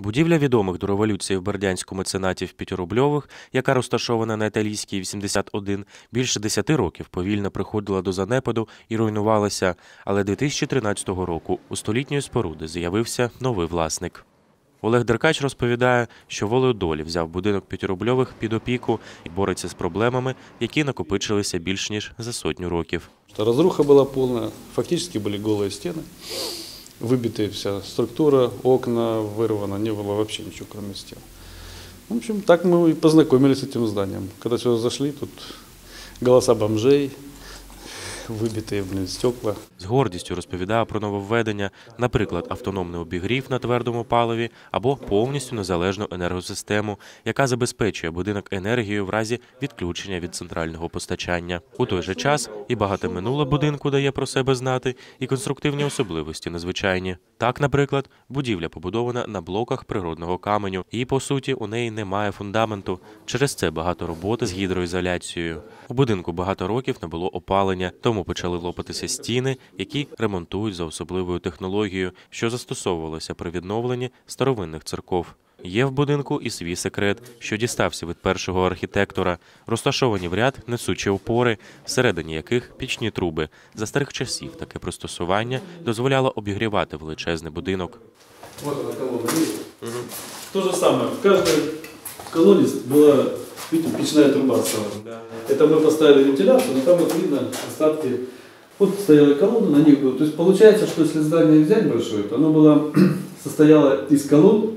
Будівля відомих до революції в Бердянську меценатів П'ятирубльових, яка розташована на Італійській 81, більше 10 років повільно приходила до занепаду і руйнувалася, але 2013 року у столітньої споруди з'явився новий власник. Олег Деркач розповідає, що волею долі взяв будинок П'ятирубльових під опіку і бореться з проблемами, які накопичилися більш ніж за сотню років. Что Разруха была полная, фактически были голые стены, выбитая вся структура, окна вырвано, не было вообще ничего, кроме стен. В общем, так мы и познакомились с этим зданием. Когда сюда зашли, тут голоса бомжей, выбитые блин, стекла. З гордістю розповідає про нововведення, наприклад, автономний обігрів на твердому паливі або повністю незалежну енергосистему, яка забезпечує будинок енергією в разі відключення від центрального постачання. У той же час і багате минуле будинку дає про себе знати, і конструктивні особливості незвичайні. Так, наприклад, будівля побудована на блоках природного каменю, і по суті у неї немає фундаменту. Через це багато роботи з гідроізоляцією. У будинку багато років не було опалення, тому почали лопатися стіни, які ремонтують за особливою технологією, що застосовувалося при відновленні старовинних церков. Є в будинку і свій секрет, що дістався від першого архітектора, розташовані в ряд несучі опори, всередині яких пічні труби. За старих часів таке пристосування дозволяло обігрівати величезний будинок. Вот она колонна, видите? То же самое. В каждой колонне была, видите, печная труба вставлена. Это мы поставили вентиляцию, но там вот видно остатки. Вот стояла колонна, на них было. То есть получается, что если здание взять большое, то оно было, состояло из колонн,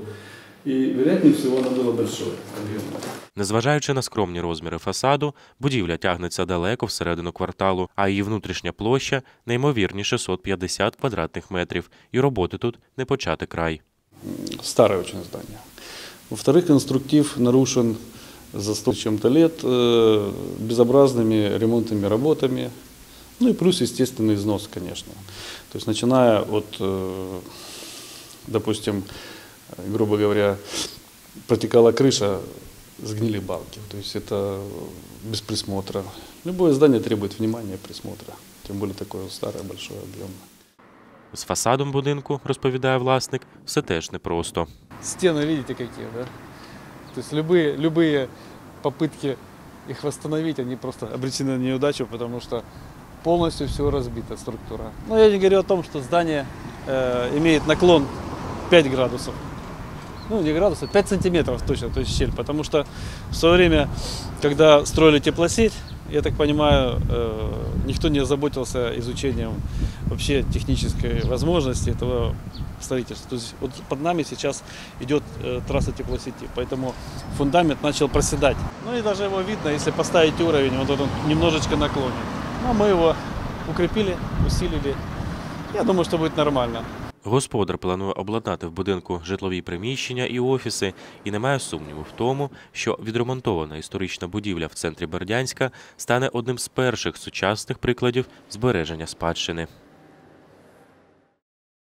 и вероятнее всего оно было большое, объемное. Незважаючи на скромні розміри фасаду, будівля тягнеться далеко всередину кварталу, а її внутрішня площа неймовірні 650 квадратних метрів, і роботи тут не почати край. Старое очень здание. Во-вторых, конструктив нарушен за 100 с чем-то лет э, безобразными ремонтными работами. Ну и плюс, естественный износ, конечно. То есть начиная от, э, допустим, э, грубо говоря, протекала крыша, сгнили балки. То есть это без присмотра. Любое здание требует внимания, присмотра. Тем более такое старое, большое, объемное. З фасадом будинку, розповідає власник, все теж непросто. Стены видите какие, да? То есть любые, любые попытки их восстановить, они просто обречены на неудачу, потому что полностью все разбита структура. Но я не говорю о том, что здание э, имеет наклон 5 градусов. Ну, не градусов, 5 сантиметров точно, то есть щель. Потому что в свое время, когда строили теплосеть, я так понимаю, э, никто не озаботился изучением вообще технической возможности этого строительства. То есть вот под нами сейчас идет э, трасса теплосети, поэтому фундамент начал проседать. Ну и даже его видно, если поставить уровень, вот он немножечко наклонен. Но мы его укрепили, усилили. Я думаю, что будет нормально. Господар планує обладнати в будинку житлові приміщення і офіси, і немає сумніву в тому, що відремонтована історична будівля в центрі Бердянська стане одним з перших сучасних прикладів збереження спадщини.